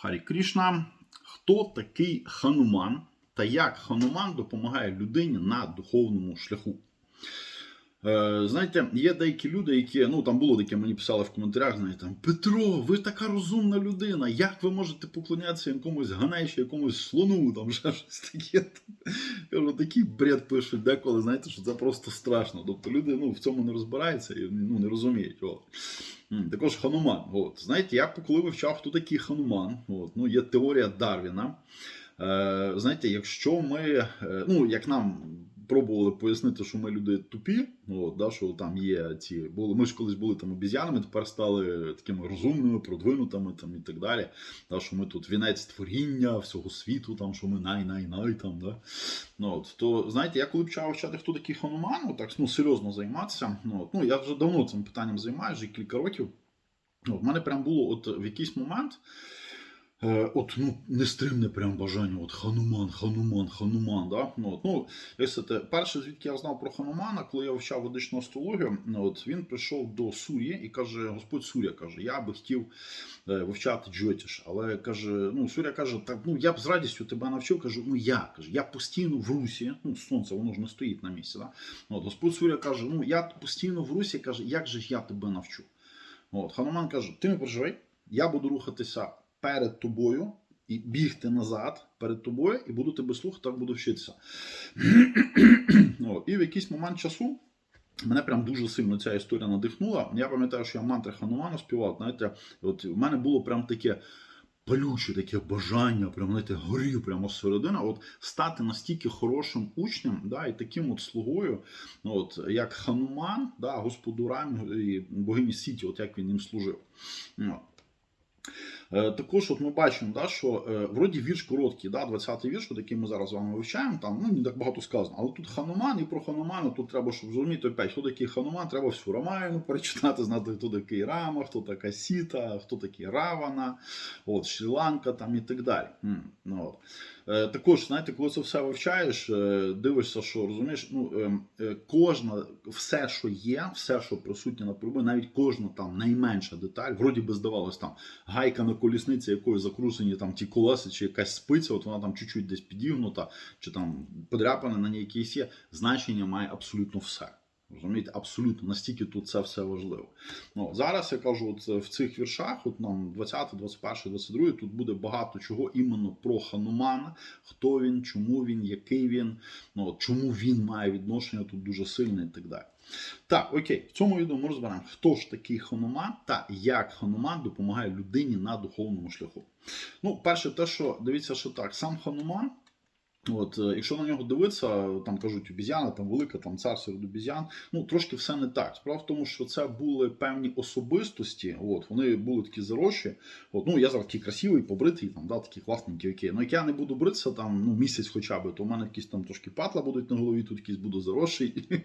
Харі Крішна. Хто такий хануман та як хануман допомагає людині на духовному шляху? Е, знаєте, є деякі люди, які ну там було таке, мені писали в коментарях. Знаєте, Петро, ви така розумна людина. Як ви можете поклонятися якомусь ганеші, якомусь слону, там ще щось таке. Кажу, такий бред пишуть деколи, знаєте, що це просто страшно. Тобто люди ну, в цьому не розбираються і ну, не розуміють. От. Також Хануман. От. Знаєте, я коли вивчав, хто такий Хануман, от, ну, є теорія Дарвіна. Е, знаєте, якщо ми, е, ну, як нам пробували пояснити, що ми люди тупі, от, да, що там є ці, були, ми ж колись були там обіз'янами, тепер стали такими розумними, продвинутими там, і так далі. Да, що ми тут вінець творіння всього світу, там, що ми най-най-най там. Да. Ну, от, то знаєте, я коли почав вчати, хто такий Хануман, ну, так ну, серйозно займатися. Ну, от, ну, я вже давно цим питанням займаюся, вже кілька років. Ну, в мене прям було от в якийсь момент. Е, От, ну, нестримне прям бажання, от Хануман, Хануман, Хануман. Да? Ну, от, ну, те, перше, звідки я знав про Ханумана, коли я вивчав ведичну астрологію, ну, от, він прийшов до Сур'ї і каже: Господь Сур'я каже, я би хотів е, вивчати Джотіш. Але каже, ну, Сур'я каже, так, ну, я б з радістю тебе навчив. Кажу, ну я каже, я постійно в Русі, ну, сонце, воно ж не стоїть на місці. Да? От, Господь Сур'я каже, ну я постійно в Русі, каже, як же ж я тебе навчу? От, Хануман каже, ти не переживай, я буду рухатися перед тобою і бігти назад перед тобою, і буду тебе слухати, так буду вчитися. І в якийсь момент часу. Мене прям дуже сильно ця історія надихнула. Я пам'ятаю, що я мантри Ханумана співав. Знаєте, от в мене було прям таке палюче, таке бажання, прям знаєте, горів прямо зсередини, от стати настільки хорошим учнем, да, і таким от слугою, ну, от як Хануман, да, господу Рам і богині Сіті, от як він їм служив. Е, Також от ми бачимо, да, що е, вроді вірш короткий, да, 20-й вірш, який ми зараз з вами вивчаємо, там ну, не так багато сказано. Але тут Хануман і про Ханумана тут треба, щоб зрозуміти опять, хто такий Хануман, треба всю Рамаяну перечитати, знати, хто такий Рама, хто така Сіта, хто такий Равана, от, Шрі-Ланка там і так далі. Ну, от. Е, Також, знаєте, коли це все вивчаєш, е, дивишся, що розумієш, ну ем, е, кожна, все, що є, все, що присутнє на полюбі, навіть кожна там найменша деталь, вроді би здавалось, там гайка на колісниці, якою закручені там ті колеса, чи якась спиця, от вона там чуть-чуть десь підігнута, чи там подряпана на ній якийсь є, значення має абсолютно все. Розумієте, абсолютно настільки тут це все важливо. Ну, зараз я кажу, от в цих віршах, от нам 20, 21, 22, тут буде багато чого іменно про Ханумана, хто він, чому він, який він, ну, чому він має відношення тут дуже сильне і так далі. Так, окей, в цьому відео ми розберемо, хто ж такий Хануман та як Хануман допомагає людині на духовному шляху. Ну, перше, те, що дивіться, що так, сам Хануман. От, е, якщо на нього дивитися, там кажуть обіз'яна, там велика, там цар серед обіз'ян, ну трошки все не так. Справа в тому, що це були певні особистості, от, вони були такі заросші. От, ну, я зараз такий красивий, побритий, там, да, такі класненькі, окей. Ну, як я не буду бритися там ну, місяць хоча б, то в мене якісь там трошки патла будуть на голові, тут якісь буду заросший.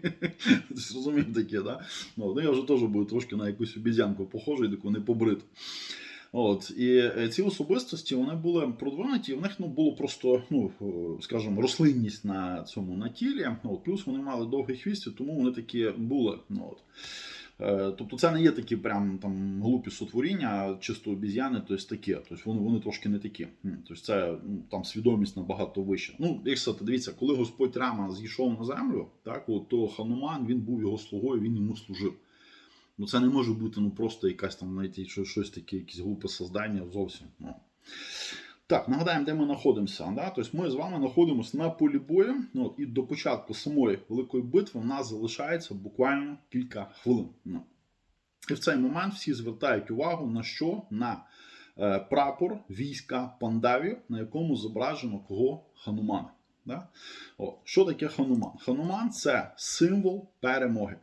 Розумієте таке, да? Ну, ну, я вже теж буду трошки на якусь обіз'янку похожий, таку не побриту. От і е, ці особистості вони були продвинуті, в них ну було просто, ну е, скажімо, рослинність на цьому на тілі. От, плюс вони мали довгий хвіст, і тому вони такі були. Ну, от. Е, Тобто це не є такі прям там глупі сотворіння, чисто обіз'яни, тобто таке. Тобто вони, вони трошки не такі. Тобто це ну, там свідомість набагато вища. Ну, як сказати, дивіться, коли Господь Рама зійшов на землю, так от, то Хануман він був його слугою, він йому служив. Ну, це не може бути ну, просто якась там, що- щось таке, якесь глупе создання зовсім. Ну. Так, нагадаємо, де ми знаходимося. Да? Тобто ми з вами знаходимося на полі бою. Ну, і до початку самої великої битви в нас залишається буквально кілька хвилин. Ну. І в цей момент всі звертають увагу на що? На е, прапор війська Пандавів, на якому зображено кого Ханумана. Да? О, що таке Хануман? Хануман це символ перемоги.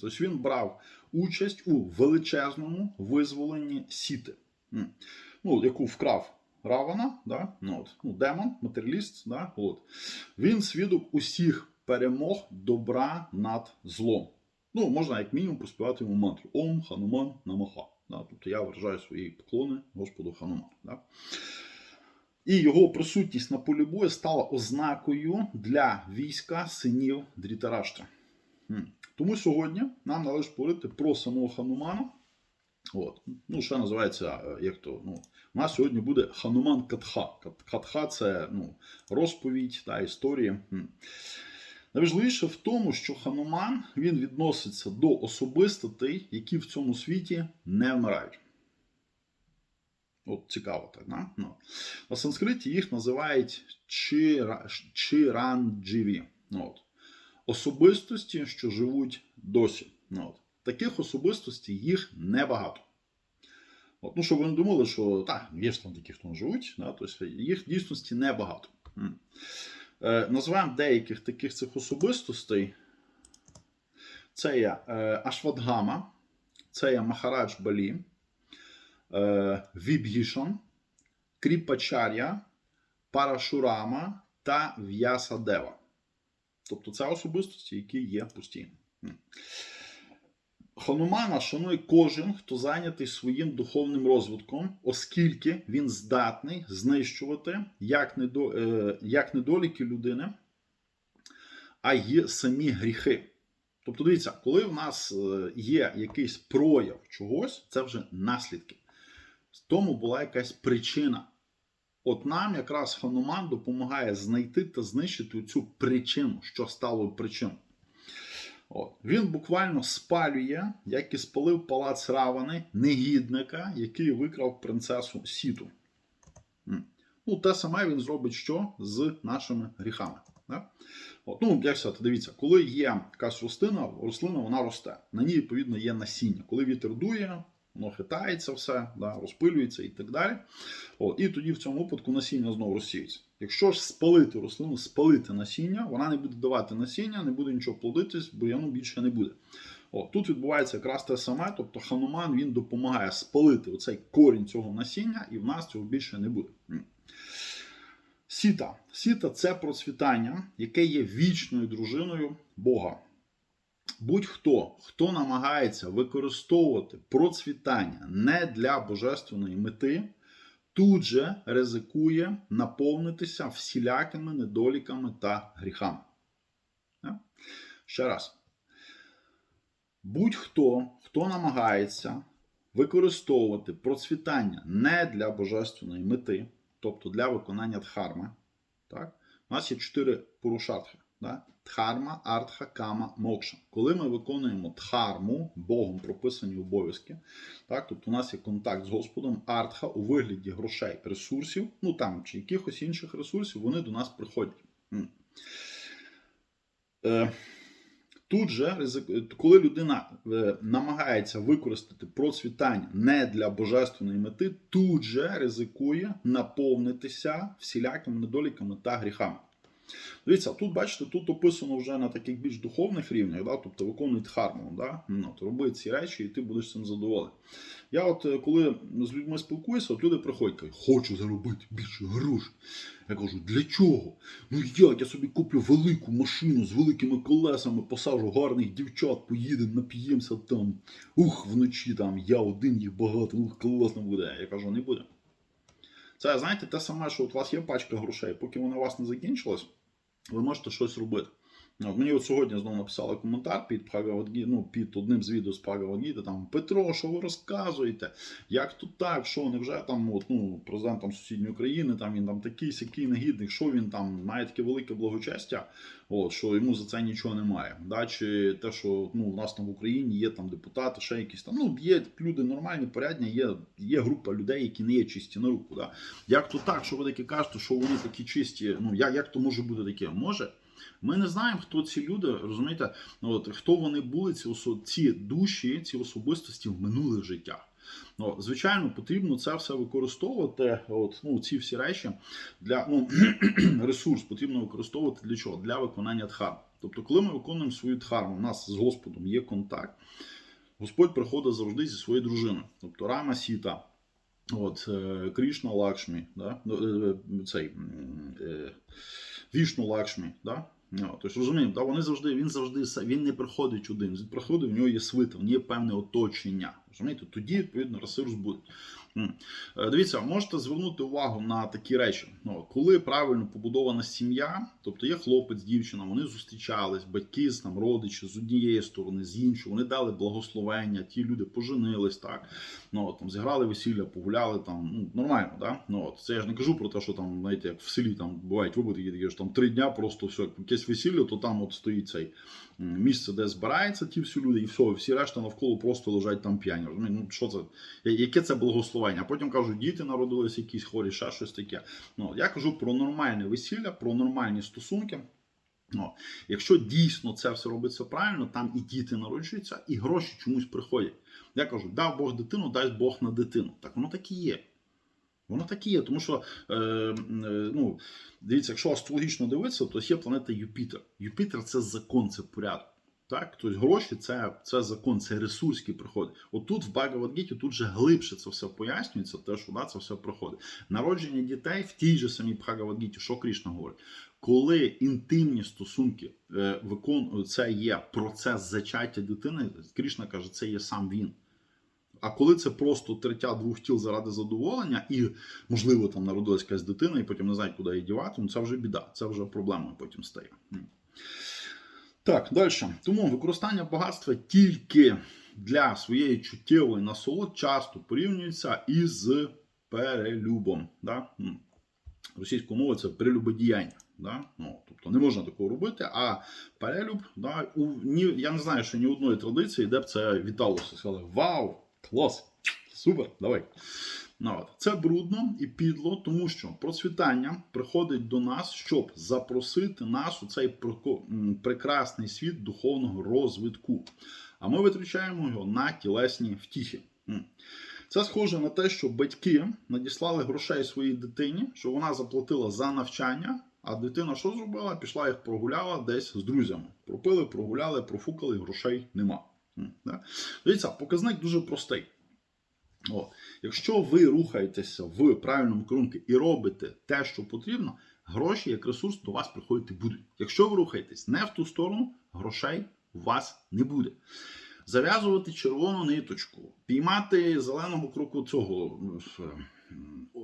Тобто він брав участь у величезному визволенні сіти, ну, яку вкрав Равана, да? ну, от, ну, демон, матеріаліст. Да? От. Він свідок усіх перемог добра над злом. Ну, можна як мінімум поспівати йому мантру Ом Хануман Намаха. Да? Тобто я виражаю свої поклони Господу Хануману. Да? І його присутність на полі бою стала ознакою для війська синів Дрітараштра. Тому сьогодні нам належить говорити про самого Ханумана. От. Ну, ще називається, е, як то, ну, У нас сьогодні буде Хануман Катха. Кат- Катха це ну, розповідь та історія. Найважливіше в тому, що Хануман він відноситься до особистостей, які в цьому світі не вмирають. От цікаво так, да? ну. На санскриті їх називають чира, чиранджіві. От. Особистості, що живуть досі. Ну, от. Таких особистостей їх небагато. От, ну, щоб ви не думали, що так, є ж там такі, хто живуть, да, тобто їх в дійсності небагато. Е, називаємо деяких таких цих особистостей. Це є е, Ашвадгама, це є Махарадж Балі, е, Вібгішан, Кріпачар'я, Парашурама та В'ясадева. Тобто це особистості, які є постійно. Ханумана шанує кожен, хто зайнятий своїм духовним розвитком, оскільки він здатний знищувати як, е, недоліки людини, а й самі гріхи. Тобто, дивіться, коли в нас е, є якийсь прояв чогось, це вже наслідки. Тому була якась причина. От нам якраз Хануман допомагає знайти та знищити цю причину, що стало причиною. От. Він буквально спалює, як і спалив палац Равани, негідника, який викрав принцесу Сіту. Ну, те саме він зробить що з нашими гріхами. Да? От. Ну, як сказати, дивіться, коли є якась рослина, рослина вона росте. На ній, відповідно, є насіння. Коли вітер дує, воно хитається все, да, розпилюється і так далі. От. І тоді в цьому випадку насіння знову розсіється. Якщо ж спалити рослину, спалити насіння, вона не буде давати насіння, не буде нічого плодитись, бур'яну більше не буде. От, тут відбувається якраз те саме, тобто хануман він допомагає спалити оцей корінь цього насіння, і в нас цього більше не буде. Сіта. Сіта це процвітання, яке є вічною дружиною Бога. Будь-хто, хто намагається використовувати процвітання не для божественної мети, тут же ризикує наповнитися всілякими недоліками та гріхами. Ще раз. Будь-хто, хто намагається використовувати процвітання не для божественної мети, тобто для виконання дхарми, так? у нас є чотири порушартхи. Да? Дхарма, артха, кама, мокша. Коли ми виконуємо дхарму, Богом прописані обов'язки, так, тобто у нас є контакт з Господом, артха у вигляді грошей, ресурсів, ну там чи якихось інших ресурсів, вони до нас приходять. Е, Тут же, коли людина е, намагається використати процвітання не для божественної мети, тут же ризикує наповнитися всілякими недоліками та гріхами. Дивіться, тут бачите, тут описано вже на таких більш духовних рівнях, да? тобто виконуй дхарму, да? ну, от, роби ці речі, і ти будеш цим задоволений. Я от е, коли з людьми спілкуюся, от люди приходять, кажуть, хочу заробити більше грошей. Я кажу, для чого? Ну як я собі куплю велику машину з великими колесами, посажу гарних дівчат, поїдемо, нап'ємося там. Ух, вночі там я один, їх багато, ух, класно буде. Я кажу, не буде. Це знаєте те саме, що у вас є пачка грошей, поки вона у вас не закінчилась, ви можете щось робити. От мені от сьогодні знову написали коментар під ну, під одним з відео з Bhagavad там Петро, що ви розказуєте? Як тут так? Що невже там от, ну, президент там, сусідньої країни, там він там такий сякий негідник, що він там має таке велике благочестя, от, що йому за це нічого немає. Да? Чи те, що ну, у нас там в Україні є там депутати, ще якісь там. Ну, є люди нормальні, порядні, є, є група людей, які не є чисті на руку. Да? Як то так, що ви такі кажете, що вони такі чисті? Ну, як, як то може бути таке? Може. Ми не знаємо, хто ці люди, розумієте, Ну, от, хто вони були, ці, ці душі, ці особистості в минулих життях. Ну, звичайно, потрібно це все використовувати. От, ну, ці всі речі для ну, ресурс потрібно використовувати для чого? Для виконання дхарм. Тобто, коли ми виконуємо свою дхарму, у нас з Господом є контакт, Господь приходить завжди зі своєю дружиною. Тобто Рама Сіта, от, е, Крішна Лакшмі, да? ну, е, е, цей, Вішну Лакшмі. Да? No. тобто, розуміємо, да, вони завжди, він завжди він не приходить один, він приходить, в нього є свита, в нього є певне оточення. Розумієте? Тоді, відповідно, ресурс буде. Е, Дивіться, можете звернути увагу на такі речі. Ну, коли правильно побудована сім'я, тобто є хлопець, дівчина, вони зустрічались, батьки, там, родичі з однієї сторони, з іншої, вони дали благословення, ті люди поженились, так, ну, там, зіграли весілля, погуляли, там, ну, нормально, да? ну, от, це я ж не кажу про те, що там, знаєте, як в селі там бувають такі, що там три дня просто все, якесь весілля, то там от стоїть цей місце, де збираються ті всі люди, і все, всі решта навколо просто лежать там п'яні. Ну, що це? Яке це благословення? Потім кажуть, діти народились якісь хворі, ще щось таке. Ну, я кажу про нормальне весілля, про нормальні стосунки. Ну, якщо дійсно це все робиться правильно, там і діти народжуються, і гроші чомусь приходять. Я кажу, дав Бог дитину, дасть Бог на дитину. Так воно так і є. Воно так є, тому що е, е, ну, дивіться, якщо астрологічно дивитися, то є планета Юпітер. Юпітер це закон, це порядок. Так, тобто гроші це, це закон, це ресурс, який приходить. Отут в Багавадгіті тут вже глибше це все пояснюється, те, що да, це все приходить. Народження дітей в тій же самій Бхагавадгіті, що Кришна говорить, коли інтимні стосунки е, викон... це є процес зачаття дитини, Кришна каже, це є сам він. А коли це просто третя двох тіл заради задоволення, і, можливо, там народилась якась дитина, і потім не знають, куди її дівати, ну це вже біда, це вже проблемою потім стає. Так, далі. Тому використання багатства тільки для своєї чуттєвої насолод часто порівнюється із перелюбом. Да? Російською мовою це прелюбодіяння. Да? Ну, тобто не можна такого робити, а перелюб, да, у, ні, я не знаю, що ні одної традиції, де б це віталося. Сказали, вау, клас, супер, давай. Ну, от. Це брудно і підло, тому що процвітання приходить до нас, щоб запросити нас у цей прекрасний світ духовного розвитку. А ми витрачаємо його на тілесні втіхи. Це схоже на те, що батьки надіслали грошей своїй дитині, щоб вона заплатила за навчання, а дитина що зробила? Пішла їх прогуляла десь з друзями. Пропили, прогуляли, профукали, грошей нема. Дивіться, показник дуже простий. О, якщо ви рухаєтеся в правильному керунку і робите те, що потрібно, гроші як ресурс до вас приходити будуть. Якщо ви рухаєтесь не в ту сторону, грошей у вас не буде. Зав'язувати червону ниточку, піймати зеленого кроку цього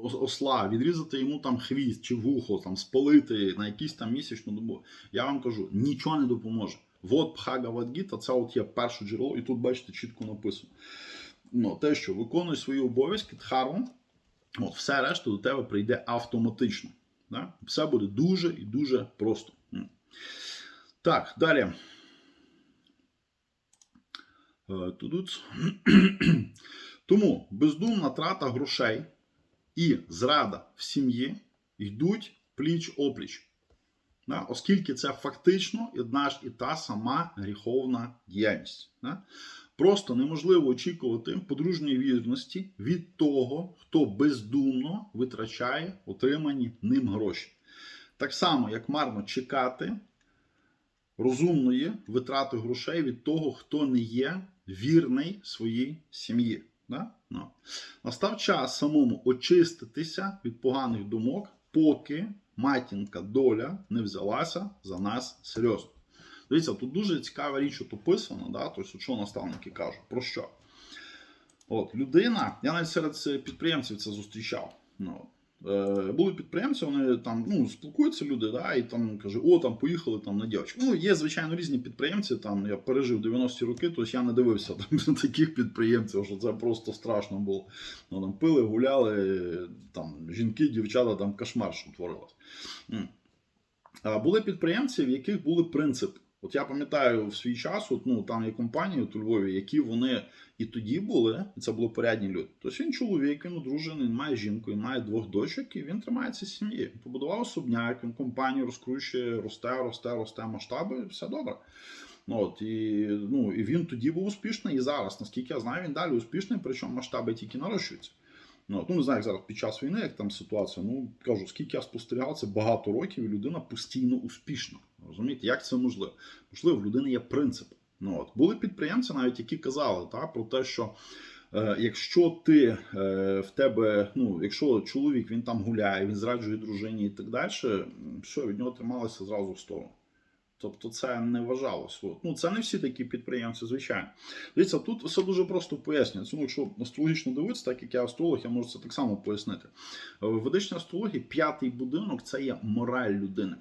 осла, відрізати йому там хвіст чи вухо, там спалити на якісь там місячну добу. Я вам кажу, нічого не допоможе. Вот Бхагавадгіта, це от є перше джерело, і тут бачите чітко написано. Ну, те, що виконуй свої обов'язки, дхарму, от все решта до тебе прийде автоматично. Да? Все буде дуже і дуже просто. Так, далі. Е, Тому бездумна трата грошей і зрада в сім'ї йдуть пліч опліч. Да? Оскільки це фактично одна ж і та сама гріховна діяльність. Просто неможливо очікувати подружньої вірності від того, хто бездумно витрачає отримані ним гроші. Так само, як марно чекати розумної витрати грошей від того, хто не є вірний своїй сім'ї. Да? Ну. Настав час самому очиститися від поганих думок, поки матінка доля не взялася за нас серйозно. Дивіться, тут дуже цікава річ от описана, да? тобто, що наставники кажуть, про що? От, людина, я навіть серед е, підприємців це зустрічав. Ну, були підприємці, вони там ну, спілкуються люди, да, і там каже, о, там поїхали там на дівчинку. Ну, є, звичайно, різні підприємці. Там я пережив 90-ті роки, тобто я не дивився там, таких підприємців, що це просто страшно було. Ну, там пили, гуляли, там жінки, дівчата, там кошмар, що творилось. Були підприємці, в яких були принципи. От я пам'ятаю в свій час, от, ну там є компанії от у Львові, які вони і тоді були, і це були порядні люди. Тобто він чоловік, він одружений, він має жінку, він має двох дочок, і він тримається сім'ї. Побудував особняк, він компанію розкручує, росте, росте, росте масштаби, все добре. Ну, от, і, ну, і він тоді був успішний, і зараз, наскільки я знаю, він далі успішний, причому масштаби тільки нарощуються. Ну, ну, не знаю, як зараз під час війни, як там ситуація. Ну, кажу, скільки я спостерігав, це багато років, і людина постійно успішна. Розумієте, як це можливо? Можливо, в людини є принципи. Ну, от. Були підприємці, навіть які казали та, про те, що е, якщо ти е, в тебе, ну, якщо чоловік він там гуляє, він зраджує дружині і так далі, все, від нього трималися зразу в сторону. Тобто це не вважалося. От. Ну, це не всі такі підприємці, звичайно. Дивіться, тут все дуже просто пояснюється. Ну, якщо астрологічно дивитися, так як я астролог, я можу це так само пояснити. В ведичній астрології п'ятий будинок це є мораль людини.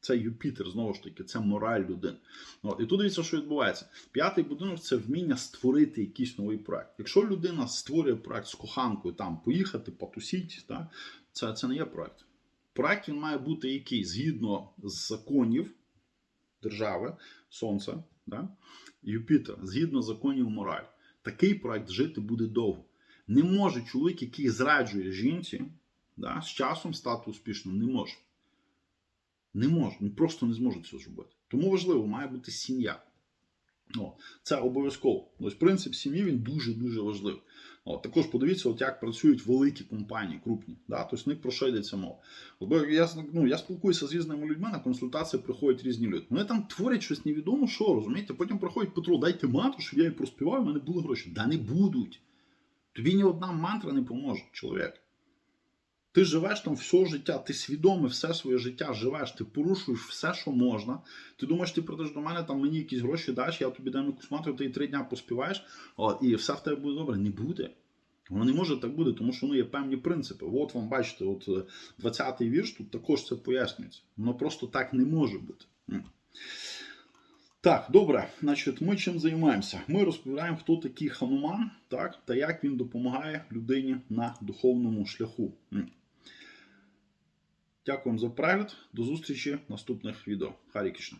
Це Юпітер, знову ж таки, це мораль людини. От. І тут дивіться, що відбувається. П'ятий будинок це вміння створити якийсь новий проект. Якщо людина створює проект з коханкою, там поїхати, потусіть, так, це, це не є проект. Проект він має бути який згідно з законів держави, Сонце, да? Юпітер, згідно законів моралі. Такий проект жити буде довго. Не може чоловік, який зраджує жінці, да, з часом стати успішним, не може. Не може, він просто не зможе цього зробити. Тому важливо, має бути сім'я. О, це обов'язково. Ось принцип сім'ї він дуже-дуже важливий. О, також подивіться, от як працюють великі компанії, крупні. Да? Тобто в них про що йдеться мова. Бо я, ну, я спілкуюся з різними людьми, на консультації приходять різні люди. Вони там творять щось невідомо, що розумієте. Потім приходять Петро, дайте мантру, щоб я її проспівав, у мене були гроші. Да не будуть. Тобі ні одна мантра не поможе, чоловік. Ти живеш там все життя, ти свідомий все своє життя живеш, ти порушуєш все, що можна. Ти думаєш, ти прийдеш до мене, там мені якісь гроші даш, я тобі дам якусь мантру, ти три дня поспіваєш, і все в тебе буде добре. Не буде. Воно не може так бути, тому що ну, є певні принципи. От вам бачите, от 20-й вірш тут також це пояснюється. Воно просто так не може бути. Так, добре, значить, ми чим займаємося? Ми розповідаємо, хто такий хануман, так, та як він допомагає людині на духовному шляху. М. Дякуємо за перегляд. До зустрічі в наступних відео. Харі Кішна.